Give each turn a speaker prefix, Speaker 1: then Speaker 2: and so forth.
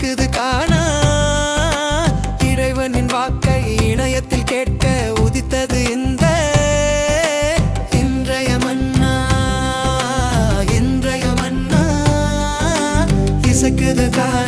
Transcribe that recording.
Speaker 1: கேட்குது காணா. இறைவனின் வாக்கை இணையத்தில் கேட்க உதித்தது இந்த இன்றைய மன்னா. இன்றைய மன்னா. இசைக்குது காணா